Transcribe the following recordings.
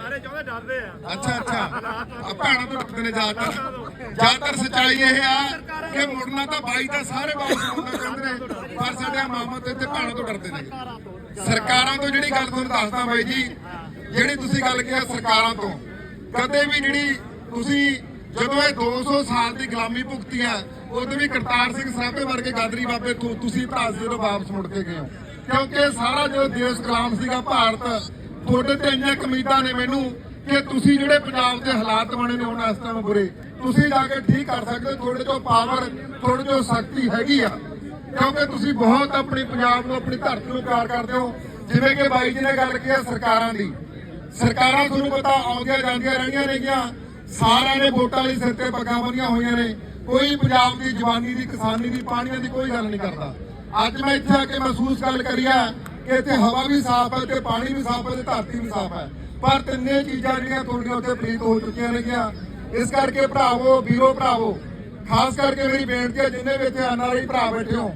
ਸਾਰੇ ਚਾਹੁੰਦੇ ਡਰਦੇ ਆ। ਅੱਛਾ ਅੱਛਾ। ਆ। ਭੈਣਾਂ ਤੋਂ ਡਰਦੇ ਨੇ ਜ਼ਿਆਦਾਤਰ। ਜ਼ਿਆਦਾਤਰ ਸੱਚਾਈ ਇਹ ਆ ਕਿ ਮੁੜਨਾ ਤਾਂ ਬਾਈ ਤਾਂ ਸਾਰੇ ਵਾਪਸ ਆਉਣਾ ਚਾਹੁੰਦੇ ਨੇ। ਪਰ ਸਾਡੇ ਮਾਮਾ ਤੇ ਭੈਣਾਂ ਤੋਂ ਡਰਦੇ ਨੇ। ਸਰਕਾਰਾਂ ਤੋਂ ਜਿਹੜੀ ਗੱਲ ਤੁਹਾਨੂੰ ਦੱਸਦਾ ਬਾਈ ਜੀ ਜਿਹੜੀ ਤੁਸੀਂ ਗੱਲ ਕੀਤੀ ਸਰਕਾਰਾਂ ਤੋਂ ਕਦੇ ਵੀ ਜਿਹੜੀ ਤੁਸੀਂ ਜਦੋਂ ਇਹ 200 ਸਾਲ ਦੀ ਗੁਲਾਮੀ ਭੁਗਤੀ ਆ ਉਦੋਂ ਵੀ ਕਰਤਾਰ ਸਿੰਘ ਸਰਾਭੇ ਵਰਗੇ ਗਾਦਰੀ ਬਾਬੇ ਤੋਂ ਤੁਸੀਂ ਭਰਾ ਜਦੋਂ ਵਾਪਸ ਮੁੜ ਕੇ ਗਏ ਕਿਉਂਕਿ ਸਾਰਾ ਜੋ ਦੇਸ਼ ਗੁਲਾਮ ਸੀਗਾ ਭਾਰਤ ਤੁਹਾਡੇ ਤੇ ਇੰਨੀਆਂ ਕੁ ਉਮੀਦਾਂ ਨੇ ਮੈਨੂੰ ਕਿ ਤੁਸੀਂ ਜਿਹੜੇ ਪੰਜਾਬ ਦੇ ਹਾਲਾਤ ਬਣੇ ਨੇ ਹੁਣ ਇਸ ਟਾਈਮ ਬੁਰੇ। ਤੁਸੀਂ ਜਾ ਕੇ ਠੀਕ ਕਰ ਸਕਦੇ ਤੁਹਾਡੇ ਕੋਲ ਪਾਵਰ ਤੁਹਾਡੇ ਕੋਲ ਸ਼ਕਤੀ ਹੈਗੀ ਆ। ਕਿਉਂਕਿ ਤੁਸੀਂ ਬਹੁਤ ਆਪਣੀ ਪੰਜਾਬ ਨੂੰ, ਆਪਣੀ ਧਰਤੀ ਨੂੰ ਪਿਆਰ ਕਰਦੇ ਹੋ। ਜਿਵੇਂ ਕਿ ਬਾਈ ਜੀ ਨੇ ਗੱਲ ਕੀਤੀ ਆ ਸਰਕਾਰਾਂ ਦੀ। ਸਰਕਾਰਾਂ ਤੁਹਾਨੂੰ ਪਤਾ ਆਉਂਦੀਆਂ ਜਾਂਦੀਆਂ ਰਹੀਆਂ ਨੇਗੀਆਂ। ਸਾਰਿਆਂ ਨੇ ਵੋਟਾਂ ਲਈ ਸਿਰ ਤੇ ਪੱਗਾਂ ਬੰਨੀਆਂ ਹੋਈਆਂ ਨੇ। ਕੋਈ ਪੰਜਾਬ ਦੀ ਜਵਾਨੀ ਦੀ, ਕਿਸਾਨੀ ਦੀ ਪਾਣੀਆਂ ਦੀ ਕੋਈ ਗੱਲ ਨਹੀਂ ਕਰਦਾ। ਅੱਜ ਮੈਂ ਇੱਥੇ ਆ ਕੇ ਮਹਿਸੂਸ ਗੱਲ ਕਰੀਆ ਕਿ ਇੱਥੇ ਹਵਾ ਵੀ ਸਾਫ਼ ਹੈ ਤੇ ਪਾਣੀ ਵੀ ਸਾਫ਼ ਹੈ ਤੇ ਧਰਤੀ ਵੀ ਸਾਫ਼ ਹੈ। ਪਰ ਤਿੰਨੇ ਚੀਜ਼ਾਂ ਜਿਹੜੀਆਂ ਤੁਹਾਡੀਆਂ ਉੱਥੇ ਪਲੀਤ ਹੋ ਚੁੱਕੀਆਂ ਨੇਗੀਆਂ। ਇਸ ਕਰਕੇ ਭਰਾਵੋ, ਵੀਰੋ ਭਰਾਵੋ, ਖਾਸ ਕਰਕੇ ਮੇਰੀ ਬੇਨਤੀ ਹੈ ਜਿੰਨੇ ਵੀ ਇੱਥੇ ਆਉਣ ਵਾਲੇ ਭਰਾ ਬੈਠੇ ਹੋ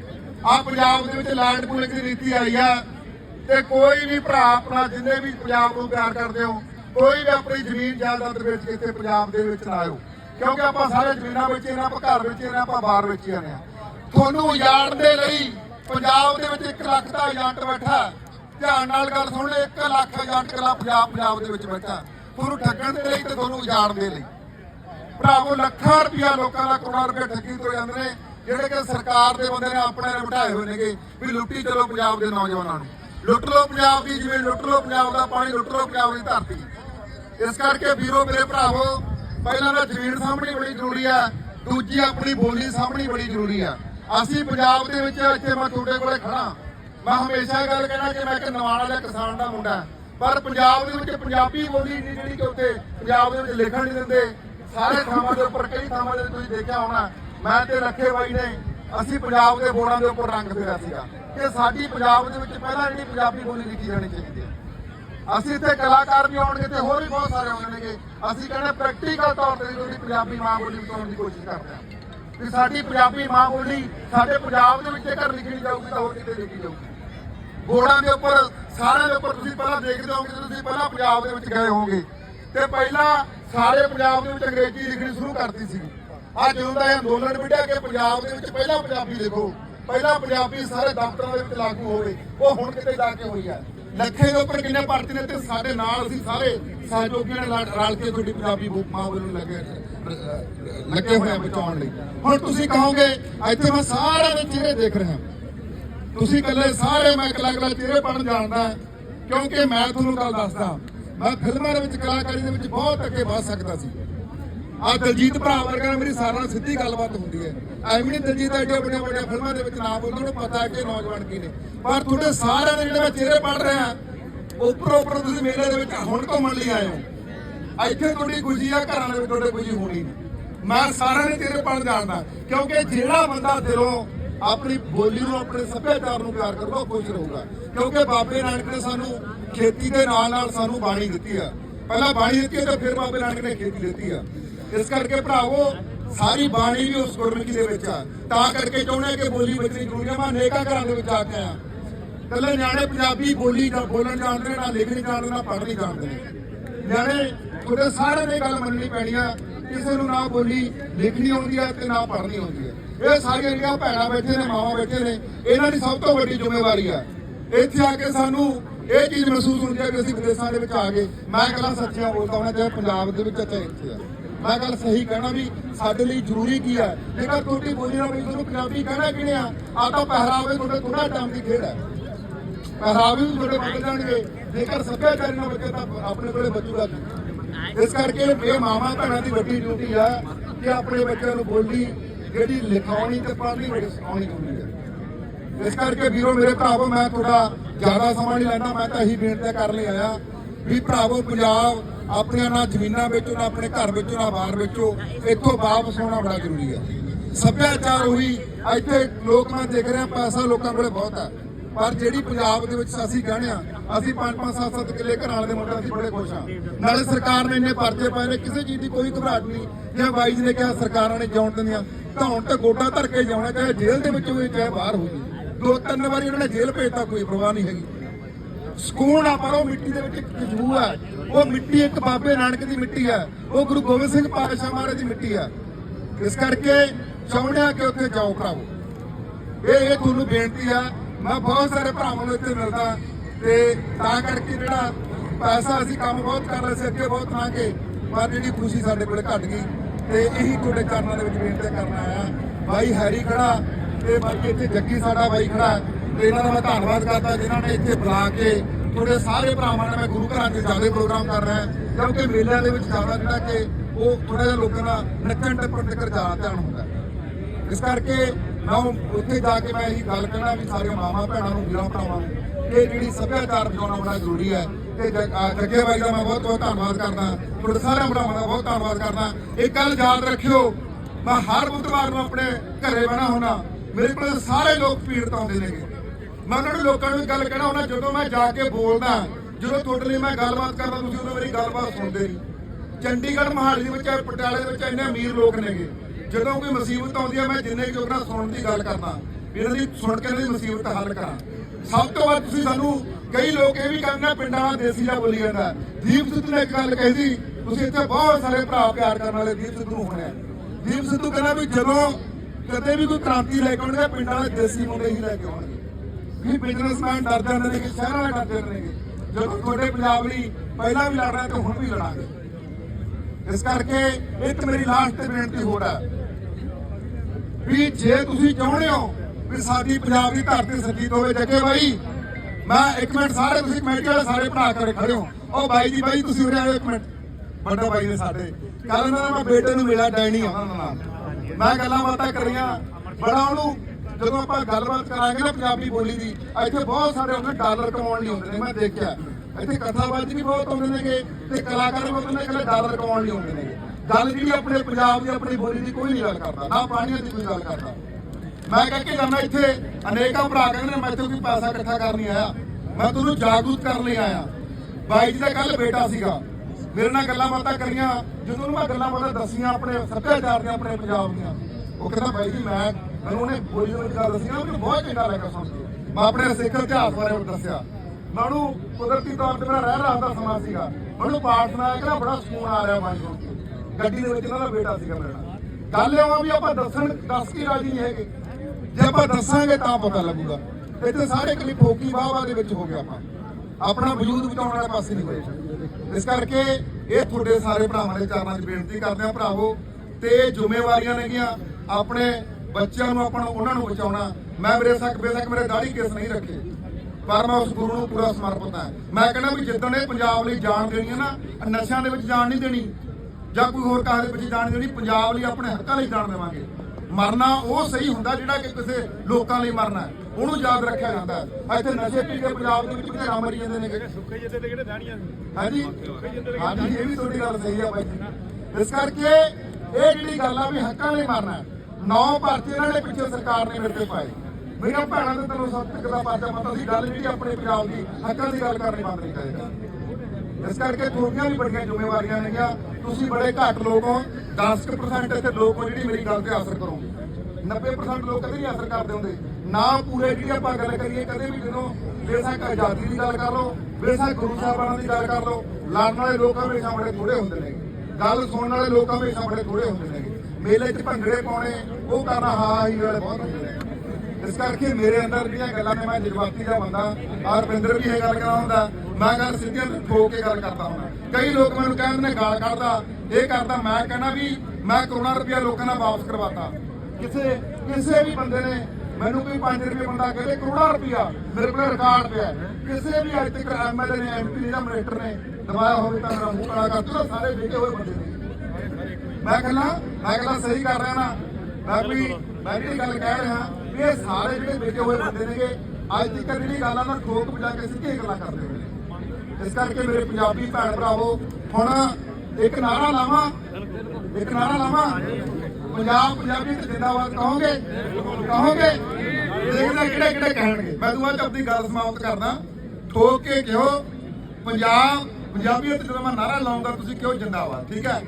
ਆ ਪੰਜਾਬ ਦੇ ਵਿੱਚ ਲੈਂਡ ਪੂਲਿੰਗ ਦੀ ਨੀਤੀ ਆਈ ਆ ਤੇ ਕੋਈ ਵੀ ਭਰਾ ਆਪਣਾ ਜਿੰਨੇ ਵੀ ਪੰਜਾਬ ਨੂੰ ਪਿਆਰ ਕਰਦੇ ਹੋ, ਕੋਈ ਵੀ ਆਪਣੀ ਜ਼ਮੀਨ ਜਾਇਦਾਦ ਵੇਚ ਕੇ ਇੱਥੇ ਪੰਜਾਬ ਦੇ ਵਿੱਚ ਨਾ ਆਇਓ। ਕਿਉਂਕਿ ਆਪਾਂ ਸਾਰੇ ਜ਼ਮੀਨਾਂ ਵਿੱਚ ਇਹਨਾਂ ਆਪਾਂ ਘਰ ਵਿੱਚ ਇਹਨਾਂ ਆਪਾਂ ਬਾਹਰ ਵਿੱਚ ਆਨੇ ਆ ਤੁਹਾਨੂੰ ਉਜਾੜਨ ਦੇ ਲਈ ਪੰਜਾਬ ਦੇ ਵਿੱਚ 1 ਲੱਖ ਦਾ ਏਜੰਟ ਬੈਠਾ ਧਿਆਨ ਨਾਲ ਗੱਲ ਸੁਣ ਲੈ 1 ਲੱਖ ਏਜੰਟ ਕਲਾ ਪੰਜਾਬ ਪੰਜਾਬ ਦੇ ਵਿੱਚ ਬੈਠਾ ਤੁਹਾਨੂੰ ਠੱਗਣ ਦੇ ਲਈ ਤੇ ਤੁਹਾਨੂੰ ਉਜਾੜਨ ਦੇ ਲਈ। ਭਰਾਵੋ, ਲੱਖਾਂ ਰੁਪਇਆ ਲੋਕਾਂ ਦਾ ਕਰੋੜਾਂ ਰੁਪਏ ਠੱਗੀ ਤੋਂ ਜਾਂਦੇ ਨੇ, ਜਿਹੜੇ ਕਿ ਸਰਕਾਰ ਦੇ ਬੰਦੇ ਨੇ ਆਪਣੇ ਨੇ ਬਿਠਾਏ ਹੋਏ ਨੇਗੇ ਵੀ ਲੁੱਟੀ ਚਲੋ ਪੰਜਾਬ ਦੇ ਨੌਜਵਾਨਾਂ ਨੂੰ। ਲੁੱਟ ਲਓ ਪੰਜਾਬ ਦੀ ਜਿਵੇਂ ਲੁੱਟ ਲਓ ਪੰਜਾਬ ਦਾ ਪਾਣੀ, ਲੁੱਟ ਲਓ ਪੰਜਾਬ ਦੀ ਧਰਤੀ। ਇਸ ਕਰਕੇ ਵੀਰੋ, ਮੇਰੇ ਭਰਾਵੋ, ਪਹਿਲਾਂ ਤਾਂ ਜ਼ਮੀਨ ਸਾਹਮਣੀ ਬੜੀ ਜ਼ਰੂਰੀ ਆ, ਦੂਜੀ ਆਪਣੀ ਬੋਲੀ ਸਾਹਮਣੀ ਬੜੀ ਜ਼ਰੂਰੀ ਆ। ਅਸੀਂ ਪੰਜਾਬ ਦੇ ਵਿੱਚ ਇੱਥੇ ਮੈਂ ਤੁਹਾਡੇ ਕੋਲੇ ਖੜਾ ਮੈਂ ਹਮੇਸ਼ਾ ਇਹ ਗੱਲ ਕਹਿਣਾ ਕਿ ਮੈਂ ਇੱਕ ਨਵਾਣਾ ਦਾ ਕਿਸਾਨ ਦਾ ਮੁੰਡਾ ਪਰ ਪੰਜਾਬ ਦੇ ਵਿੱਚ ਪੰਜਾਬੀ ਬੋਲੀ ਦੀ ਜਿਹੜੀ ਕਿ ਉੱਥੇ ਪੰਜਾਬ ਦੇ ਵਿੱਚ ਲਿਖਣ ਨਹੀਂ ਦਿੰਦੇ। ਸਾਰੇ ਥਾਵਾਂ ਦੇ ਉੱਪਰ, ਕਈ ਥਾਵਾਂ ਦੇ ਤੁਸੀਂ ਦੇਖਿਆ ਹੋਣਾ, ਮੈਂ ਤੇ ਰੱਖੇ ਬਾਈ ਨੇ, ਅਸੀਂ ਪੰਜਾਬ ਦੇ ਬੋਰਡਾਂ ਦੇ ਉੱਪਰ ਰੰਗ ਫੇਰਿਆ ਸੀਗਾ। ਕਿ ਸਾਡੀ ਪੰਜਾਬ ਦੇ ਵਿੱਚ ਪਹਿਲਾਂ ਜਿਹੜੀ ਪੰਜਾਬੀ ਬੋਲੀ ਲਿਖੀ ਜਾਣੀ ਚਾਹੀਦੀ ਹੈ। ਅਸੀਂ ਇੱਥੇ ਕਲਾਕਾਰ ਵੀ ਆਉਣਗੇ ਤੇ ਹੋਰ ਵੀ ਬਹੁਤ ਸਾਰੇ ਆਉਣਗੇ। ਅਸੀਂ ਕਹਿੰਦੇ ਪ੍ਰੈਕਟੀਕਲ ਤੌਰ ਤੇ ਜਿਹੜੀ ਪੰਜਾਬੀ ਮਾਂ ਬੋਲੀ ਬਚਾਉਣ ਦੀ ਕੋਸ਼ਿਸ਼ ਕਰਦੇ ਹਾਂ। ਕਿ ਸਾਡੀ ਪੰਜਾਬੀ ਮਾਂ ਬੋਲੀ ਸਾਡੇ ਪੰਜਾਬ ਦੇ ਵਿੱਚ ਜੇਕਰ ਲਿਖੀ ਜਾਊਗੀ ਤਾਂ ਹੋਰ ਕਿਤੇ ਲਿਖੀ ਜਾਊਗੀ। ਬੋਰਡਾਂ ਦੇ ਉੱਪਰ, ਸਾਰਿਆਂ ਦੇ ਉੱਪਰ ਤੁਸੀਂ ਪਹਿਲਾਂ ਦੇਖਦੇ ਹੋਗੇ ਤੁਸੀਂ ਪਹਿਲਾਂ ਪੰਜਾਬ ਦੇ ਵਿੱਚ ਗਏ ਹੋਗੇ ਤੇ ਪਹਿਲਾਂ ਸਾਰੇ ਪੰਜਾਬ ਦੇ ਵਿੱਚ ਅੰਗਰੇਜ਼ੀ ਲਿਖਣੀ ਸ਼ੁਰੂ ਕਰਤੀ ਸੀ। ਅੱਜ ਜਦੋਂ ਦਾ ਇਹ ਅੰਦੋਲਨ ਵਿੱਢਿਆ ਕਿ ਪੰਜਾਬ ਦੇ ਵਿੱਚ ਪਹਿਲਾਂ ਪੰਜਾਬੀ ਲਿਖੋ। ਪਹਿਲਾਂ ਪੰਜਾਬੀ ਸਾਰੇ ਦਫ਼ਤਰਾਂ ਦੇ ਵਿੱਚ ਲਾਗੂ ਹੋਵੇ। ਉਹ ਹੁਣ ਕਿਤੇ ਜਾ ਕੇ ਹੋਈ ਹੈ ਲੱਖੇ ਦੇ ਉੱਪਰ ਕਿੰਨੇ ਭਰਤੀ ਨੇ ਤੇ ਸਾਡੇ ਨਾਲ ਅਸੀਂ ਸਾਰੇ ਸਹਿਯੋਗੀਆਂ ਨੇ ਰਲ ਕੇ ਤੁਹਾਡੀ ਪੰਜਾਬੀ ਮਾਂ ਬੋਲੀ ਨੂੰ ਲੱਗੇ ਅਹ ਲੱਗੇ ਹੋਏ ਆ ਬਚਾਉਣ ਲਈ। ਹੁਣ ਤੁਸੀਂ ਕਹੋਗੇ, ਇੱਥੇ ਮੈਂ ਸਾਰਿਆਂ ਦੇ ਚਿਹਰੇ ਦੇਖ ਰਿਹਾ। ਤੁਸੀਂ ਇਕੱਲੇ ਸਾਰੇ ਮੈਂ ਇਕੱਲਾ ਇਕੱਲਾ ਚਿਹਰੇ ਪੜਨ ਜਾਣਦਾ ਕਿਉਂਕਿ ਮੈਂ ਤੁਹਾਨੂੰ ਗੱਲ ਦੱਸਦਾ ਮੈਂ ਫਿਲਮਾਂ ਦੇ ਵਿੱਚ, ਕਲਾਕਾਰੀ ਦੇ ਵਿੱਚ ਬਹੁਤ ਅੱਗੇ ਵਧ ਸਕਦਾ ਸੀ। ਆ ਦਲਜੀਤ ਭਰਾ ਵਰਗਾ ਮੇਰੀ ਸਾਰਿਆਂ ਨਾਲ ਸਿੱਧੀ ਗੱਲਬਾਤ ਹੁੰਦੀ ਹੈ। ਐਵੇਂ ਨਹੀਂ ਦਲਜੀਤ ਐਡੇ ਵੱਡੀਆਂ ਵੱਡੀਆਂ ਫਿਲਮਾਂ ਦੇ ਵਿੱਚ ਨਾ ਬੋਲਦਾ ਉਹਨੂੰ ਪਤਾ ਕਿ ਨੌਜਵਾਨ ਕੀ ਨੇ। ਪਰ ਤੁਹਾਡੇ ਸਾਰਿਆਂ ਦੇ ਜਿਹੜੇ ਮੈਂ ਚਿਹਰੇ ਪੜ ਰਿਹਾ, ਉੱਪਰੋਂ ਉੱਪਰ ਤੁਸੀਂ ਮੇਲੇ ਦੇ ਵਿੱਚ ਹੁਣ ਘੁੰਮਣ ਲਈ ਆਏ ਹੋ। ਇੱਥੇ ਤੁਹਾਡੀ ਖੁਸ਼ੀ ਆ, ਘਰਾਂ ਦੇ ਵਿੱਚ ਤੁਹਾਡੇ ਖੁਸ਼ੀ ਹੋਣੀ ਨਹੀਂ ਮੈਂ ਸਾਰਿਆਂ ਦੇ ਚਿਹਰੇ ਪੜ ਜਾਣਦਾ, ਕਿਉਂਕਿ ਜਿਹੜਾ ਬੰਦਾ ਦਿਲੋਂ ਆਪਣੀ ਬੋਲੀ ਨੂੰ, ਆਪਣੇ ਸੱਭਿਆਚਾਰ ਨੂੰ ਪਿਆਰ ਕਰੂਗਾ ਖੁਸ਼ ਰਹੂਗਾ। ਕਿਉਂਕਿ ਬਾਬੇ ਨਾਨਕ ਨੇ ਸਾਨੂੰ ਖੇਤੀ ਦੇ ਨਾਲ ਨਾਲ ਸਾਨੂੰ ਬਾਣੀ ਦਿੱਤੀ ਆ। ਪਹਿਲਾਂ ਬਾਣੀ ਦਿੱਤੀ ਤੇ ਫਿਰ ਬਾਬੇ ਨਾਨਕ ਨੇ ਖੇਤੀ ਦਿੱਤੀ ਆ। ਇਸ ਕਰਕੇ ਭਰਾਵੋ, ਸਾਰੀ ਬਾਣੀ ਵੀ ਉਸ ਗੁਰਮੁਖੀ ਦੇ ਵਿੱਚ ਆ। ਤਾਂ ਕਰਕੇ ਚਾਹੁੰਦੇ ਹਾਂ ਕਿ ਬੋਲੀ ਬਚਣੀ ਜ਼ਰੂਰੀ ਆ। ਮੈਂ ਅਨੇਕਾਂ ਘਰਾਂ ਦੇ ਵਿੱਚ ਆ ਕੇ ਆਇਆ। ਕੱਲੇ ਨਿਆਣੇ ਪੰਜਾਬੀ ਬੋਲੀ ਜਾਂ ਬੋਲਣ ਜਾਣਦੇ, ਨਾ ਲਿਖਣੀ ਜਾਣਦੇ, ਨਾ ਪੜ੍ਹਨੀ ਜਾਣਦੇ। ਨੇ ਨਿਆਣੇ ਤੁਹਾਡੇ ਸਾਰਿਆਂ ਨੇ ਗੱਲ ਮੰਨਣੀ ਪੈਣੀ ਆ। ਕਿਸੇ ਨੂੰ ਨਾ ਬੋਲੀ, ਲਿਖਣੀ ਆਉਂਦੀ ਆ ਤੇ ਨਾ ਪੜ੍ਹਨੀ ਆਉਂਦੀ ਆ। ਇਹ ਸਾਰੀਆਂ ਜਿਹੜੀਆਂ ਭੈਣਾਂ ਬੈਠੇ ਨੇ, ਮਾਵਾਂ ਬੈਠੇ ਨੇ, ਇਹਨਾਂ ਦੀ ਸਭ ਤੋਂ ਵੱਡੀ ਜ਼ਿੰਮੇਵਾਰੀ ਆ। ਇੱਥੇ ਆ ਕੇ ਸਾਨੂੰ ਇਹ ਚੀਜ਼ ਮਹਿਸੂਸ ਹੁੰਦੀ ਹੈ ਕਿ ਅਸੀਂ ਵਿਦੇਸ਼ਾਂ ਦੇ ਵਿੱਚ ਆ ਗਏ। ਮੈਂ ਕਹਿੰਦਾ ਸੱਚੀਆਂ ਬੋਲਦਾ ਹਾਂ ਚਾਹੇ ਪੰਜਾਬ ਦੇ ਵਿੱਚ ਇੱਥੇ ਇੱਥੇ ਆ। ਮੈਂ ਗੱਲ ਸਹੀ ਕਹਿਣਾ ਵੀ ਸਾਡੇ ਲਈ ਜ਼ਰੂਰੀ ਕੀ ਹੈ ਜੇਕਰ ਤੁਹਾਡੀ ਬੋਲੀ ਨਾਲ ਵੀ ਤੁਹਾਨੂੰ ਪੰਜਾਬੀ ਕਹਿਣਾ ਕਿਹਨੇ ਆ? ਆ ਤਾਂ ਪਹਿਰਾਵੇ ਤੁਹਾਡੇ ਥੋੜਾ ਟਾਈਮ ਦੀ ਖੇਡ ਹੈ ਪਹਿਰਾਵੇ ਵੀ ਤੁਹਾਡੇ ਬਦਲ ਜਾਣਗੇ। ਜੇਕਰ ਸੱਭਿਆਚਾਰ ਨਾਲ ਬੱਚੇ ਤਾਂ ਆਪਣੇ ਕੋਲੇ ਬਚੂਗਾ ਇਸ ਕਰਕੇ ਇਹ ਮਾਵਾਂ ਭੈਣਾਂ ਦੀ ਵੱਡੀ ਡਿਊਟੀ ਆ ਕਿ ਆਪਣੇ ਬੱਚਿਆਂ ਨੂੰ ਬੋਲੀ, ਜਿਹੜੀ ਲਿਖਾਉਣੀ ਤੇ ਪੜ੍ਹਨੀ ਬੜੀ ਸਿਖਾਉਣੀ ਜ਼ਰੂਰੀ ਹੈ ਇਸ ਕਰਕੇ ਵੀਰੋ, ਮੇਰੇ ਭਰਾਵੋ, ਮੈਂ ਤੁਹਾਡਾ ਜ਼ਿਆਦਾ ਸਮਾਂ ਨਹੀਂ ਲੈਣਾ ਮੈਂ ਤਾਂ ਇਹੀ ਬੇਨਤੀ ਕਰ ਲਈ ਆਇਆ ਵੀ ਭਰਾਵੋ, ਪੰਜਾਬ ਆਪਣੀਆਂ ਨਾ ਜ਼ਮੀਨਾਂ ਵੇਚੋ ਨਾ, ਆਪਣੇ ਘਰ ਵੇਚੋ ਨਾ, ਬਾਹਰ ਵੇਚੋ, ਇੱਥੋਂ ਵਾਪਸ ਹੋਣਾ ਬੜਾ ਜ਼ਰੂਰੀ ਹੈ ਸੱਭਿਆਚਾਰ ਉਹੀ, ਇੱਥੇ ਲੋਕ ਮੈਂ ਦੇਖ ਰਿਹਾ, ਪੈਸਾ ਲੋਕਾਂ ਕੋਲੇ ਬਹੁਤ ਹੈ ਪਰ ਜਿਹੜੀ ਪੰਜਾਬ ਦੇ ਵਿੱਚ ਅਸੀਂ ਕਹਿੰਦੇ ਆ ਅਸੀਂ 5-5 7-7 ਕਿੱਲੇ ਘਰਾਂ ਵਾਲੇ ਦੇ ਮੁੰਡੇ ਅਸੀਂ ਬੜੇ ਖੁਸ਼ ਹਾਂ। ਨਾਲੇ ਸਰਕਾਰ ਨੇ ਇੰਨੇ ਪਰਚੇ ਪਾਏ ਨੇ, ਕਿਸੇ ਚੀਜ਼ ਦੀ ਕੋਈ ਘਬਰਾਹਟ ਨਹੀਂ। ਜਿਵੇਂ ਬਾਈ ਜੀ ਨੇ ਕਿਹਾ, ਸਰਕਾਰਾਂ ਨੇ ਜਿਉਣ ਦਿੰਦੀਆਂ। ਤਾਂ ਹੁਣ ਤੇ ਗੋਡਾ ਧਰ ਕੇ ਜਾਣਾ ਚਾਹੇ ਜੇਲ੍ਹ ਦੇ ਵਿੱਚ ਹੋਵੇ, ਚਾਹੇ ਬਾਹਰ ਹੋਵੇ। ਦੋ, ਤਿੰਨ ਵਾਰੀ ਉਹਨਾਂ ਨੇ ਜੇਲ੍ਹ ਭੇਜਤਾ, ਕੋਈ ਪਰਵਾਹ ਨਹੀਂ ਹੈਗੀ। ਸਕੂਨ ਆ ਪਰ ਉਹ ਮਿੱਟੀ ਦੇ ਵਿੱਚ ਇੱਕ ਖੁਸ਼ਬੂ ਹੈ ਉਹ ਮਿੱਟੀ ਇੱਕ ਬਾਬੇ ਨਾਨਕ ਦੀ ਮਿੱਟੀ ਹੈ ਉਹ ਗੁਰੂ ਗੋਬਿੰਦ ਸਿੰਘ ਪਾਤਸ਼ਾਹ ਮਹਾਰਾਜ ਦੀ ਮਿੱਟੀ ਹੈ ਇਸ ਕਰਕੇ ਚਾਹੁੰਦੇ ਹਾਂ ਕਿ ਉੱਥੇ ਜਾਓ ਭਰਾਵੋ। ਇਹ ਇਹ ਤੁਹਾਨੂੰ ਬੇਨਤੀ ਆ ਮੈਂ ਬਹੁਤ ਸਾਰੇ ਭਰਾਵਾਂ ਨੂੰ ਇੱਥੇ ਮਿਲਦਾ ਤੇ ਤਾਂ ਕਰਕੇ ਜਿਹੜਾ ਪੈਸਾ ਅਸੀਂ ਕੰਮ ਬਹੁਤ ਕਰ ਰਹੇ ਸੀ, ਅੱਗੇ ਬਹੁਤ ਲਾਂਗੇ, ਪਰ ਜਿਹੜੀ ਖੁਸ਼ੀ ਸਾਡੇ ਕੋਲ ਘਟ ਗਈ ਤੇ ਇਹੀ ਤੁਹਾਡੇ ਚਰਨਾਂ ਦੇ ਵਿੱਚ ਬੇਨਤੀ ਕਰਨ ਆਇਆ ਬਾਈ ਹੈਰੀ ਖੜਾ ਤੇ ਬਾਕੀ ਇੱਥੇ ਜੱਗੀ ਸਾਡਾ ਬਾਈ ਖੜਾ, ਤੇ ਇਹਨਾਂ ਦਾ ਮੈਂ ਧੰਨਵਾਦ ਕਰਦਾ ਜਿਨ੍ਹਾਂ ਨੇ ਇੱਥੇ ਬੁਲਾ ਕੇ ਤੁਹਾਡੇ ਸਾਰੇ ਭਰਾਵਾਂ ਨੇ ਮੈਂ ਗੁਰੂ ਘਰਾਂ 'ਚ ਜ਼ਿਆਦਾ ਪ੍ਰੋਗਰਾਮ ਕਰ ਰਿਹਾ ਕਿਉਂਕਿ ਮੇਲਿਆਂ ਦੇ ਵਿੱਚ ਜ਼ਿਆਦਾ ਜਿਹੜਾ ਕਿ ਉਹ ਥੋੜਾ ਜਿਹਾ ਲੋਕਾਂ ਦਾ ਨੱਚਣ ਟੱਪਣ ਤੇ ਜ਼ਿਆਦਾ ਧਿਆਨ ਹੁੰਦਾ। ਇਸ ਕਰਕੇ ਮੈਂ ਉੱਥੇ ਜਾ ਕੇ ਮੈਂ ਇਹੀ ਗੱਲ ਕਹਿਣਾ ਵੀ ਸਾਰੀਆਂ ਮਾਵਾਂ ਭੈਣਾਂ ਨੂੰ ਵੀਰਾਂ ਭਰਾਵਾਂ ਨੂੰ, ਇਹ ਜਿਹੜੀ ਸੱਭਿਆਚਾਰ ਬਚਾਉਣਾ ਬੜਾ ਜ਼ਰੂਰੀ ਹੈ। ਤੇ ਜੱਗੇ ਬਾਈ ਦਾ ਮੈਂ ਬਹੁਤ ਬਹੁਤ ਧੰਨਵਾਦ ਕਰਦਾ ਤੁਹਾਡੇ ਸਾਰਿਆਂ ਭਰਾਵਾਂ ਦਾ ਬਹੁਤ ਧੰਨਵਾਦ ਕਰਦਾ। ਇਹ ਗੱਲ ਯਾਦ ਰੱਖਿਓ, ਮੈਂ ਹਰ ਬੁੱਧਵਾਰ ਨੂੰ ਆਪਣੇ ਘਰੇ ਬਣਾ ਹੋਣਾ ਮੇਰੇ ਕੋਲ ਸਾਰੇ ਲੋਕ ਪੀੜਤ ਆਉਂਦੇ ਨੇਗੇ। ਮੈਂ ਉਹਨਾਂ ਨੂੰ ਲੋਕਾਂ ਨੂੰ ਇੱਕ ਗੱਲ ਕਹਿਣਾ ਹੁੰਦਾ, ਜਦੋਂ ਮੈਂ ਜਾ ਕੇ ਬੋਲਦਾ, ਜਦੋਂ ਤੁਹਾਡੇ ਲਈ ਮੈਂ ਗੱਲਬਾਤ ਕਰਦਾ, ਤੁਸੀਂ ਉਦੋਂ ਮੇਰੀ ਗੱਲਬਾਤ ਸੁਣਦੇ ਨਹੀਂ। ਚੰਡੀਗੜ੍ਹ ਮਹਾਲੀ ਦੇ ਵਿੱਚ ਪਟਿਆਲੇ ਦੇ ਵਿੱਚ ਇੰਨੇ ਅਮੀਰ ਲੋਕ ਨੇਗੇ। ਜਦੋਂ ਕੋਈ ਮੁਸੀਬਤ ਆਉਂਦੀ ਹੈ ਮੈਂ ਜਿੰਨੇ ਕੁ ਸੁਣਨ ਦੀ ਗੱਲ ਕਰਦਾ ਇਹਨਾਂ ਦੀ ਸੁਣ ਕੇ ਇਹਨਾਂ ਦੀ ਮੁਸੀਬਤ ਹੱਲ ਕਰਾਂ। ਸਭ ਤੋਂ ਵੱਧ ਤੁਸੀਂ ਸਾਨੂੰ ਕਈ ਲੋਕ ਇਹ ਵੀ ਕਹਿੰਦੇ ਪਿੰਡਾਂ ਦਾ ਦੇਸੀ ਜਿਹਾ ਬੋਲੀ ਜਾਂਦਾ। ਦੀਪ ਸਿੱਧੂ ਨੇ ਇੱਕ ਗੱਲ ਕਹੀ ਸੀ, ਤੁਸੀਂ ਇੱਥੇ ਬਹੁਤ ਸਾਰੇ ਭਰਾ ਪਿਆਰ ਕਰਨ ਵਾਲੇ ਦੀਪ ਸਿੱਧੂ ਨੂੰ ਹੋਣੇ ਦੀਪ ਸਿੱਧੂ ਕਹਿੰਦਾ ਵੀ ਜਦੋਂ ਕਦੇ ਵੀ ਕੋਈ ਕ੍ਰਾਂਤੀ ਲੈ ਕੇ ਆਉਣਗੇ ਪਿੰਡਾਂ ਦੇ ਦੇਸੀ ਮੁੰਡੇ ਹੀ ਲੈ ਕੇ ਆਉਣਗੇ। ਵੀ ਬਿਜ਼ਨਸਮੈਨ ਡਰ ਨੇ ਕਿ ਸ਼ਹਿਰਾਂ ਵਾਲੇ ਡਰਦੇ ਜਾਂਦੇ ਨੇ ਜਦੋਂ ਤੁਹਾਡੇ ਪੰਜਾਬ ਲਈ ਪਹਿਲਾਂ ਵੀ ਲੜ ਰਹੇ ਤੇ ਹੁਣ ਵੀ ਲੜਾਂਗੇ। ਇਸ ਕਰਕੇ ਇੱਕ ਮੇਰੀ ਲਾਸਟ ਬੇਨਤੀ ਹੋਰ ਹੈ ਵੀ ਜੇ ਤੁਸੀਂ ਚਾਹੁੰਦੇ ਹੋ ਵੀ ਸਾਡੀ ਪੰਜਾਬ ਦੀ ਧਰਤੀ ਸਰਜੀਤ ਹੋਵੇ ਜੱਗੇ ਬਾਈ, ਮੈਂ ਇੱਕ ਮਿੰਟ ਸਾਰੇ ਤੁਸੀਂ ਕਮੇਟੀ ਵਾਲੇ ਸਾਰੇ ਭਰਾ ਕਰੇ ਖੜੇ ਹੋ। ਉਹ ਬਾਈ ਜੀ, ਬਾਈ ਤੁਸੀਂ ਉਰੇ ਆਓ ਇੱਕ ਮਿੰਟ। ਵੱਡਾ ਬਾਈ ਨੇ ਸਾਡੇ। ਕੱਲ ਇਹਨਾਂ ਮੈਂ ਬੇਟੇ ਨੂੰ ਮਿਲਿਆ ਡੈਣੀ ਉਹਨਾਂ ਨਾਲ ਮੈਂ ਗੱਲਾਂ ਬਾਤਾਂ ਕਰੀਆਂ। ਬੜਾ ਉਹਨੂੰ ਜਦੋਂ ਆਪਾਂ ਗੱਲਬਾਤ ਕਰਾਂਗੇ ਨਾ ਪੰਜਾਬੀ ਬੋਲੀ ਦੀ, ਇੱਥੇ ਬਹੁਤ ਸਾਰੇ ਉਹਨੇ ਡਾਲਰ ਕਮਾਉਣ ਲਈ ਆਉਂਦੇ ਨੇ, ਮੈਂ ਦੇਖਿਆ। ਇੱਥੇ ਕਥਾਵਾਚੀ ਵੀ ਬਹੁਤ ਆਉਂਦੇ ਨੇਗੇ ਤੇ ਕਲਾਕਾਰ ਵੀ ਉਹਨਾਂ ਨੇ ਡਾਲਰ ਕਮਾਉਣ ਲਈ ਆਉਂਦੇ ਨੇ ਗੱਲ ਜਿਹੜੀ ਆਪਣੇ ਪੰਜਾਬ ਦੀ, ਆਪਣੀ ਬੋਲੀ ਦੀ ਕੋਈ ਨਹੀਂ ਗੱਲ ਕਰਦਾ, ਨਾ ਪਾਣੀਆਂ ਦੀ ਕੋਈ ਗੱਲ ਕਰਦਾ। ਮੈਂ ਕਹਿ ਕੇ ਜਾਂਦਾ ਇੱਥੇ, ਅਨੇਕਾਂ ਭਰਾ ਕਹਿੰਦੇ ਨੇ, ਮੈਂ ਇੱਥੇ ਕੋਈ ਪੈਸਾ ਇਕੱਠਾ ਕਰਨ ਨਹੀਂ ਆਇਆ। ਮੈਂ ਤੁਹਾਨੂੰ ਜਾਗਰੂਕ ਕਰਨ ਲਈ ਆਇਆ। ਬਾਈ ਜੀ ਦਾ ਕੱਲ ਬੇਟਾ ਸੀਗਾ। ਮੇਰੇ ਨਾਲ ਗੱਲਾਂ ਬਾਤਾਂ ਕਰੀਆਂ, ਜਦੋਂ ਉਹਨੂੰ ਮੈਂ ਗੱਲਾਂ ਬਾਤਾਂ ਦੱਸੀਆਂ, ਆਪਣੇ ਸੱਭਿਆਚਾਰ ਦੀਆਂ, ਆਪਣੇ ਪੰਜਾਬ ਦੀਆਂ, ਉਹ ਕਹਿੰਦਾ, ਬਾਈ ਜੀ, ਮੈਂ, ਮੈਨੂੰ ਉਹਨੇ ਬੋਲੀ ਦੇ ਗੱਲ ਦੱਸੀ ਨਾ ਮੈਨੂੰ ਬਹੁਤ ਚੰਗਾ ਲੱਗਾ ਸੁਣ ਕੇ। ਮੈਂ ਆਪਣੇ ਸਿੱਖ ਇਤਿਹਾਸ ਬਾਰੇ ਉਹਨੂੰ ਦੱਸਿਆ। ਮੈਂ ਉਹਨੂੰ ਕੁਦਰਤੀ ਤੌਰ ਤੇ ਮੇਰਾ ਰਹਿ ਰਹਾ ਦਾ ਸਮਾਂ ਸੀਗਾ। ਮੈਨੂੰ ਪਾਠ ਸੁਣਾਇਆ ਕਿ ਬੜਾ ਸਕੂਨ ਆ ਰਿਹਾ ਮਨ ਨੂੰ ਗੱਡੀ ਦੇ ਵਿੱਚ ਇਹਨਾਂ ਦਾ ਬੇਟਾ ਸੀਗਾ ਮੇਰੇ ਗੱਲ ਇਹ ਆ ਵੀ ਆਪਾਂ ਦੱਸਣ, ਦੱਸ ਕੇ ਰਾਜੀ ਨਹੀਂ ਹੈਗੇ। ਜੇ ਆਪਾਂ ਦੱਸਾਂਗੇ ਤਾਂ ਪਤਾ ਲੱਗੂਗਾ। ਇੱਥੇ ਸਾਰੇ ਕਲੀ ਫੋਕੀ ਵਾਹਵਾ ਦੇ ਵਿੱਚ ਹੋ ਗਿਆ ਆਪਾਂ। ਆਪਣਾ ਵਜੂਦ ਬਚਾਉਣ ਵਾਲੇ ਪਾਸੇ ਨਹੀਂ ਹੋਏ। ਇਸ ਕਰਕੇ ਇਹ ਤੁਹਾਡੇ ਸਾਰੇ ਭਰਾਵਾਂ ਦੇ ਚਰਨਾਂ 'ਚ ਬੇਨਤੀ ਕਰਦੇ ਆ ਭਰਾਵੋ, ਤੇ ਜ਼ਿੰਮੇਵਾਰੀਆਂ ਨੇਗੀਆਂ। ਆਪਣੇ ਬੱਚਿਆਂ ਨੂੰ ਆਪਾਂ ਨੂੰ ਉਹਨਾਂ ਨੂੰ ਬਚਾਉਣਾ। ਮੈਂ ਮੇਰੇ ਸੱਕ, ਬੇਸ਼ੱਕ ਮੇਰੇ ਦਾੜੀ ਕੇਸ ਨਹੀਂ ਰੱਖੇ। ਪਰ ਮੈਂ ਉਸ ਗੁਰੂ ਨੂੰ ਪੂਰਾ ਸਮਰਪਿਤ ਹਾਂ। ਮੈਂ ਕਹਿੰਦਾ ਵੀ ਜਿੱਦਣ ਇਹ ਪੰਜਾਬ ਲਈ ਜਾਨ ਦੇਣੀ ਹੈ ਨਾ, ਨਸ਼ਿਆਂ ਦੇ ਵਿੱਚ ਜਾਨ ਨਹੀਂ ਦੇਣੀ। ਜਾਂ ਕੋਈ ਹੋਰ ਕਾਹ ਦੇ ਵਿੱਚ ਜਾਣ ਦੇਣੀ ਪੰਜਾਬ ਲਈ ਆਪਣੇ ਹੱਕਾਂ ਲਈ ਜਾਣ ਦੇਵਾਂਗੇ। ਮਰਨਾ ਉਹ ਸਹੀ ਹੁੰਦਾ ਜਿਹੜਾ ਕਿ ਕਿਸੇ ਲੋਕਾਂ ਲਈ ਮਰਨਾ। ਉਹਨੂੰ ਯਾਦ ਰੱਖਿਆ ਜਾਂਦਾ ਹੈ। ਇੱਥੇ ਨਸ਼ੇ ਪੀ ਕੇ ਪੰਜਾਬ ਦੇ ਵਿੱਚ ਬਥੇਰਾ ਮਰੀ ਜਾਂਦੇ ਨੇ? ਸੁੱਕੇ ਜਿੱਦੇ ਤੇ ਕਿਹੜੇ ਦਾਣੀਆਂ ਹਾਂਜੀ ਹਾਂਜੀ ਇਹ ਵੀ ਤੁਹਾਡੀ ਗੱਲ ਸਹੀ ਹੈ ਬਾਈ ਜੀ। ਇਸ ਕਰਕੇ ਇਹ ਜਿਹੜੀ ਗੱਲ ਆ ਵੀ ਹੱਕਾਂ ਲਈ ਮਰਨਾ। ਨੌ ਭਾਰਤੀ ਇਹਨਾਂ ਨੇ ਪਿੱਛੇ ਸਰਕਾਰ ਨੇ ਮੇਰੇ ਤੇ ਪਾਏ। ਮੇਰੀਆਂ ਭੈਣਾਂ ਦੇ ਤੈਨੂੰ ਸਭ ਤੱਕ ਦਾ ਪਾਰਟਾ ਪਤਾ ਸੀ ਗੱਲ ਜਿਹੜੀ ਆਪਣੇ ਪੰਜਾਬ ਦੀ ਹੱਕਾਂ ਦੀ ਗੱਲ ਕਰਨੀ ਬੰਦ ਨਹੀਂ ਕਰੇਗਾ ਇਸ ਕਰਕੇ ਤੁਹਾਡੀਆਂ ਵੀ ਬੜੀਆਂ ਜ਼ਿੰਮੇਵਾਰੀਆਂ ਨੇਗੀਆਂ। ਤੁਸੀਂ ਬੜੇ ਘੱਟ ਲੋਕ ਹੋ 10% ਇੱਥੇ ਲੋਕ ਹੋ ਜਿਹੜੀ ਮੇਰੀ ਗੱਲ ਤੇ ਅਸਰ ਕਰੋਗੇ। 90% ਲੋਕ ਕਦੇ ਨਹੀਂ ਅਸਰ ਕਰਦੇ ਹੁੰਦੇ ਨਾ ਪੂਰੇ ਜਿਹੜੀ ਆਪਾਂ ਗੱਲ ਕਰੀਏ, ਕਦੇ ਵੀ ਜਦੋਂ ਬੇਸ਼ੱਕ ਆਜ਼ਾਦੀ ਦੀ ਗੱਲ ਕਰ ਲਓ, ਬੇਸ਼ੱਕ ਗੁਰੂ ਸਾਹਿਬਾਨਾਂ ਦੀ ਗੱਲ ਕਰ ਲਓ, ਲੜਨ ਵਾਲੇ ਲੋਕ ਹਮੇਸ਼ਾ ਬੜੇ ਥੋੜੇ ਹੁੰਦੇ ਨੇ। ਗੱਲ ਸੁਣਨ ਵਾਲੇ ਲੋਕ ਹਮੇਸ਼ਾ ਬੜੇ ਥੋੜੇ ਹੁੰਦੇ ਨੇ। ਮੇਲੇ 'ਚ ਭੰਗੜੇ ਪਾਉਣੇ, ਉਹ ਕਰਨਾ ਹਾਂ ਹੀ ਵਾਲੇ ਬਹੁਤ ਹੁੰਦੇ ਨੇ। ਇਸ ਕਰਕੇ ਮੇਰੇ ਅੰਦਰ ਦੀਆਂ ਗੱਲਾਂ ਨੇ, ਮੈਂ ਜਜ਼ਬਾਤੀ ਦਾ ਬੰਦਾ ਔਰ ਰਵਿੰਦਰ ਵੀ ਇਹ ਗੱਲ ਕਰਾ ਹੁੰਦਾ ਮੈਂ ਗੱਲ ਸਿੱਧੀਆਂ ਠੋਕ ਕੇ ਗੱਲ ਕਰਦਾ ਹੁੰਦਾ ਕਈ ਲੋਕ ਮੈਨੂੰ ਕਹਿੰਦੇ ਨੇ ਗਾਲ ਕੱਢਦਾ, ਇਹ ਕਰਦਾ, ਮੈਂ ਕਹਿੰਦਾ ਵੀ ਮੈਂ ਕਰੋੜਾਂ ਰੁਪਇਆ ਲੋਕਾਂ ਨਾਲ ਵਾਪਸ ਕਰਵਾਤਾ। ਕਿਸੇ ਕਿਸੇ ਵੀ ਬੰਦੇ ਨੇ ਮੈਨੂੰ ਕੋਈ 5 ਰੁਪਏ ਬੰਦਾ ਕਹਿੰਦੇ ਕਰੋੜਾਂ ਰੁਪਇਆ ਮੇਰੇ ਕੋਲ ਰਿਕਾਰਡ ਪਿਆ ਕਿਸੇ ਵੀ ਅੱਜ ਤੱਕ ਐਮਐਲਏ ਨੇ ਐਮਪੀ ਜਾਂ ਮਿਨਿਸਟਰ ਨੇ ਦਬਾਇਆ ਹੋਵੇ ਤਾਂ ਮੇਰਾ ਮੂੰਹ ਕਾਲਾ ਕਰ ਦੂਗਾ ਸਾਰੇ ਵਿਕੇ ਹੋਏ ਬੰਦੇ ਨੇ। ਮੈਂ ਕਹਿੰਦਾ ਮੈਂ ਕਹਿੰਦਾ ਸਹੀ ਕਰ ਰਿਹਾ ਨਾ। ਮੈਂ ਵੀ, ਮੈਂ ਜਿਹੜੀ ਗੱਲ ਕਹਿ ਰਿਹਾ ਵੀ ਇਹ ਸਾਰੇ ਜਿਹੜੇ ਵਿਕੇ ਹੋਏ ਬੰਦੇ ਨੇਗੇ, ਅੱਜ ਤੱਕ ਜਿਹੜੀ ਗੱਲਾਂ ਨਾਲ ਠੋਕ ਵਜਾ ਕੇ ਸਿੱਧੀਆਂ ਗੱਲਾਂ ਕਰਦੇ ਹੋਏ ਇਸ ਕਰਕੇ ਮੇਰੇ ਪੰਜਾਬੀ ਭੈਣ ਭਰਾਵੋ, ਹੁਣ ਇੱਕ ਨਾਰਾ ਲਾਵਾਂ, ਇੱਕ ਨਾਰਾ ਲਾਵਾਂ। ਪੰਜਾਬ ਪੰਜਾਬੀ ਤੇ ਜਿੰਦਾਬਾਦ ਕਹੋਗੇ? ਕਹੋਗੇ? ਦੇਖਦੇ ਕਿਹੜੇ ਕਿਹੜੇ ਕਹਿਣਗੇ। ਮੈਂ ਦੁਆ ਆਪਣੀ ਗੱਲ ਸਮਾਪਤ ਕਰਦਾ। ਠੋਕ ਕੇ ਕਿਹੋ, ਪੰਜਾਬ ਪੰਜਾਬੀਅਤ ਜਦੋਂ ਮੈਂ ਨਾਰਾ ਲਾਉਂਦਾ, ਤੁਸੀਂ ਕਿਉਂ ਜਿੰਦਾਬਾਦ, ਠੀਕ ਹੈ?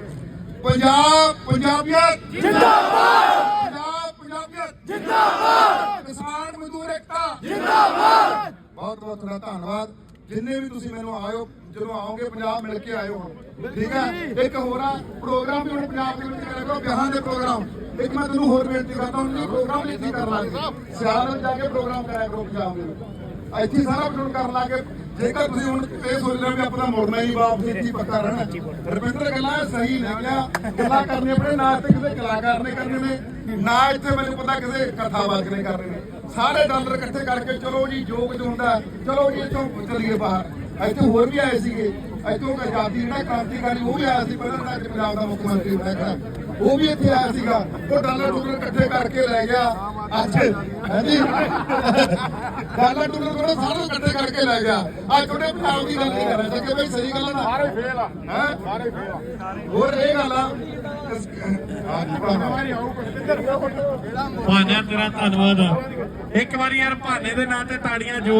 ਪੰਜਾਬ ਪੰਜਾਬੀਅਤ ਜਿੰਦਾਬਾਦ! ਪੰਜਾਬ ਪੰਜਾਬੀਅਤ ਜਿੰਦਾਬਾਦ! ਕਿਸਾਨ ਮਜ਼ਦੂਰ ਏਕਤਾ ਜਿੰਦਾਬਾਦ! ਬਹੁਤ ਬਹੁਤ ਤੁਹਾਡਾ ਧੰਨਵਾਦ। ਜਿੰਨੇ ਵੀ ਤੁਸੀਂ ਮੈਨੂੰ ਆਇਓ ਜਦੋਂ ਆਓਗੇ ਪੰਜਾਬ ਮਿਲ ਕੇ ਆਇਓ। ਹੁਣ ਠੀਕ ਹੈ? ਇੱਕ ਹੋਰ ਆ ਪ੍ਰੋਗਰਾਮ ਵੀ ਹੁਣ ਪੰਜਾਬ ਦੇ ਵਿੱਚ ਕਰਿਆ ਕਰੋ ਵਿਆਹਾਂ ਦੇ ਪ੍ਰੋਗਰਾਮ। ਇੱਕ ਮੈਂ ਤੁਹਾਨੂੰ ਹੋਰ ਬੇਨਤੀ ਕਰਦਾ ਹਾਂ ਕਿ ਪ੍ਰੋਗਰਾਮ ਇੱਥੇ ਕਰ ਲਾਂਗੇ। ਸਿਆਲ ਵਿੱਚ ਜਾ ਕੇ ਪ੍ਰੋਗਰਾਮ ਕਰਿਆ ਕਰੋ ਪੰਜਾਬ ਦੇ ਵਿੱਚ। ਇੱਥੇ ਸਾਰਾ ਕੁਝ ਕਰ ਲਾਂਗੇ। ਜੇਕਰ ਤੁਸੀਂ ਹੁਣ ਇਹ ਸੋਚ ਰਹੇ ਹੋ ਕਿ ਆਪਣਾ ਮੁੜਨਾ ਹੀ ਵਾਪਸ ਇੱਥੇ ਪੱਕਾ ਰਹਿਣਾ। ਰਵਿੰਦਰ ਗੱਲਾਂ ਸਹੀ ਨਹੀਂ ਗਿਆ। ਗੱਲਾਂ ਕਰਨੇ ਆਪਣੇ ਨਾਲ ਤੇ ਕਿਸੇ ਕਲਾਕਾਰ ਨੇ ਕਰਨੇ ਨੇ ਨਾ ਇੱਥੇ ਮੈਨੂੰ ਪਤਾ ਕਿਸੇ ਕਥਾਵਾਚਕ ਨੇ ਕਰਨੇ ਨੇ। ਸਾਰੇ ਡਾਲਰ ਇਕੱਠੇ ਕਰਕੇ ਚਲੋ ਜੀ ਜੋ ਕੁਝ ਹੁੰਦਾ, ਚਲੋ ਜੀ, ਇੱਥੋਂ ਚੱਲੀਏ ਬਾਹਰ। ਇੱਥੇ ਹੋਰ ਵੀ ਆਏ ਸੀਗੇ। ਇੱਥੋਂ ਆਜ਼ਾਦੀ ਜਿਹੜਾ ਕ੍ਰਾਂਤੀਕਾਰੀ ਉਹ ਵੀ ਆਇਆ ਸੀ, ਪਹਿਲਾਂ ਤਾਂ ਪੰਜਾਬ ਦਾ ਮੁੱਖ ਮੰਤਰੀ ਬਣਿਆ ਖੜਾ। ਉਹ ਵੀ ਇੱਥੇ ਆਇਆ ਸੀਗਾ। ਉਹ ਡਾਲਰ ਡਾਲਰ ਇਕੱਠੇ ਕਰਕੇ ਲੈ ਗਿਆ। ਅੱਜ ਹਾਂਜੀ। ਡਾਲਰ ਡਾਲਰ ਥੋੜਾ ਸਾਰੇ ਇਕੱਠੇ ਕਰਕੇ ਲੈ ਗਿਆ। ਅੱਜ ਤੁਹਾਡੇ ਪੰਜਾਬ ਦੀ ਗੱਲ ਨਹੀਂ ਕਰ ਰਹੇ ਕਿ ਬਈ ਸਹੀ ਗੱਲ ਨਾ? ਸਾਰੇ ਫੇਲ ਆ। ਹੈ? ਸਾਰੇ ਫੇਲ ਆ। ਹੋਰ ਇਹ ਗੱਲ ਆ। ਭਾਨਿਆ ਤੇਰਾ ਧੰਨਵਾਦ ਇੱਕ ਵਾਰੀ ਯਾਰ ਭਾਨੇ ਦੇ ਨਾਂ ਤੇ ਤਾੜੀਆਂ ਜੋ